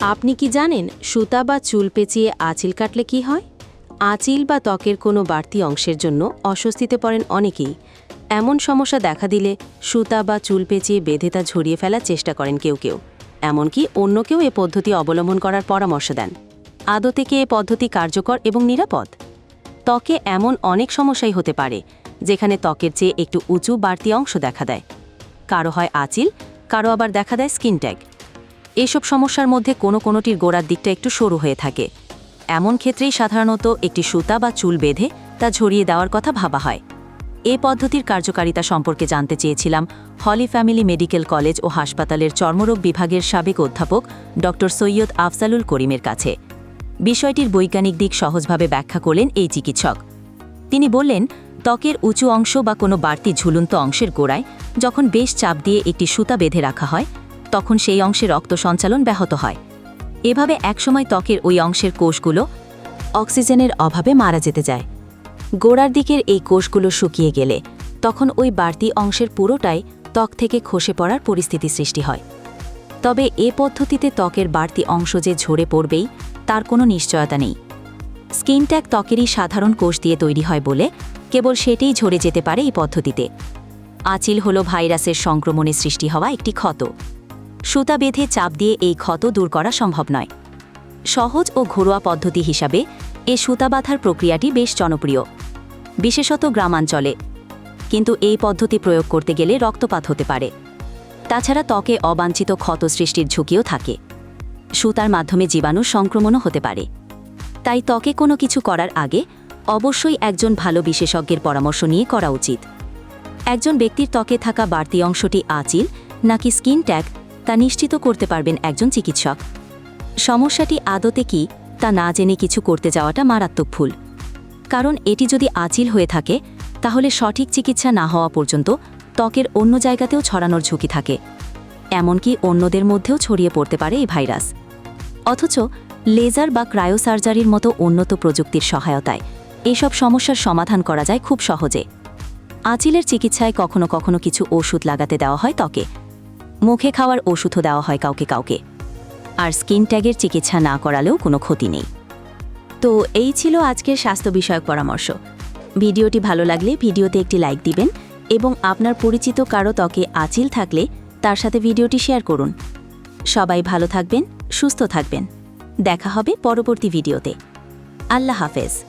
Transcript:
আপনি কি জানেন সুতা বা চুল পেঁচিয়ে আঁচিল কাটলে কি হয়? আঁচিল বা ত্বকের কোনো বাড়তি অংশের জন্য অস্বস্তিতে পড়েন অনেকেই। এমন সমস্যা দেখা দিলে সুতা বা চুল পেঁচিয়ে বেঁধে তা ঝরিয়ে ফেলার চেষ্টা করেন কেউ কেউ। এমনকি অন্য কেউ এ পদ্ধতি অবলম্বন করার পরামর্শ দেন। আদৌ থেকে এ পদ্ধতি কার্যকর এবং নিরাপদ? ত্বকে এমন অনেক সমস্যাই হতে পারে, যেখানে ত্বকের চেয়ে একটু উঁচু বাড়তি অংশ দেখা দেয়। কারও হয় আঁচিল, কারও আবার দেখা দেয় স্কিন ট্যাগ। এসব সমস্যার মধ্যে কোনো কোনোটির গোড়ার দিকটা একটু সরু হয়ে থাকে। এমন ক্ষেত্রেই সাধারণত একটি সুতা বা চুল বেঁধে তা ঝরিয়ে দেওয়ার কথা ভাবা হয়। এ পদ্ধতির কার্যকারিতা সম্পর্কে জানতে চেয়েছিলাম হলি ফ্যামিলি মেডিকেল কলেজ ও হাসপাতালের চর্মরোগ বিভাগের সাবেক অধ্যাপক ড. সৈয়দ আফজালুল করিমের কাছে। বিষয়টির বৈজ্ঞানিক দিক সহজভাবে ব্যাখ্যা করলেন এই চিকিৎসক। তিনি বললেন, ত্বকের উঁচু অংশ বা কোনো বাড়তি ঝুলন্ত অংশের গোড়ায় যখন বেশ চাপ দিয়ে একটি সুতা বেঁধে রাখা হয় তখন সেই অংশে রক্ত সঞ্চালন ব্যাহত হয়। এভাবে একসময় ত্বকের ওই অংশের কোষগুলো অক্সিজেনের অভাবে মারা যেতে যায়। গোড়ার দিকের এই কোষগুলো শুকিয়ে গেলে তখন ওই বাড়তি অংশের পুরোটাই ত্বক থেকে খসে পড়ার পরিস্থিতি সৃষ্টি হয়। তবে এ পদ্ধতিতে ত্বকের বাড়তি অংশ যে ঝরে পড়বেই, তার কোনো নিশ্চয়তা নেই। স্কিন ট্যাগ ত্বকেরই সাধারণ কোষ দিয়ে তৈরি হয় বলে কেবল সেটাই ঝরে যেতে পারে এই পদ্ধতিতে। আচিল হল ভাইরাসের সংক্রমণে সৃষ্টি হওয়া একটি ক্ষত। সুতা বেঁধে চাপ দিয়ে এই ক্ষত দূর করা সম্ভব নয়। সহজ ও ঘরোয়া পদ্ধতি হিসাবে এ সুতা বাঁধার প্রক্রিয়াটি বেশ জনপ্রিয়, বিশেষত গ্রামাঞ্চলে। কিন্তু এই পদ্ধতি প্রয়োগ করতে গেলে রক্তপাত হতে পারে। তাছাড়া ত্বকে অবাঞ্ছিত ক্ষত সৃষ্টির ঝুঁকিও থাকে। সুতার মাধ্যমে জীবাণু সংক্রমণও হতে পারে। তাই ত্বকে কোনো কিছু করার আগে অবশ্যই একজন ভালো বিশেষজ্ঞের পরামর্শ নিয়ে করা উচিত। একজন ব্যক্তির ত্বকে থাকা বাড়তি অংশটি আচিল নাকি স্কিন ট্যাগ তা নিশ্চিত করতে পারবেন একজন চিকিৎসক। সমস্যাটি আদতে কি, তা না জেনে কিছু করতে যাওয়াটা মারাত্মক ভুল। কারণ এটি যদি আচিল হয়ে থাকে, তাহলে সঠিক চিকিৎসা না হওয়া পর্যন্ত ত্বকের অন্য জায়গাতেও ছড়ানোর ঝুঁকি থাকে। এমনকি অন্যদের মধ্যেও ছড়িয়ে পড়তে পারে এই ভাইরাস। অথচ লেজার বা ক্রায়োসার্জারির মতো উন্নত প্রযুক্তির সহায়তায় এসব সমস্যার সমাধান করা যায় খুব সহজে। আচিলের চিকিৎসায় কখনো কখনো কিছু ওষুধ লাগাতে দেওয়া হয় ত্বকে। মুখে খাওয়ার ওষুধও দেওয়া হয় কাউকে কাউকে। আর স্কিন ট্যাগের চিকিৎসা না করালেও কোনো ক্ষতি নেই। তো এই ছিল আজকের স্বাস্থ্য বিষয়ক পরামর্শ। ভিডিওটি ভালো লাগলে ভিডিওতে একটি লাইক দিবেন এবং আপনার পরিচিত কারও ত্বকে আচিল থাকলে তার সাথে ভিডিওটি শেয়ার করুন। সবাই ভালো থাকবেন, সুস্থ থাকবেন। দেখা হবে পরবর্তী ভিডিওতে। আল্লাহ হাফেজ।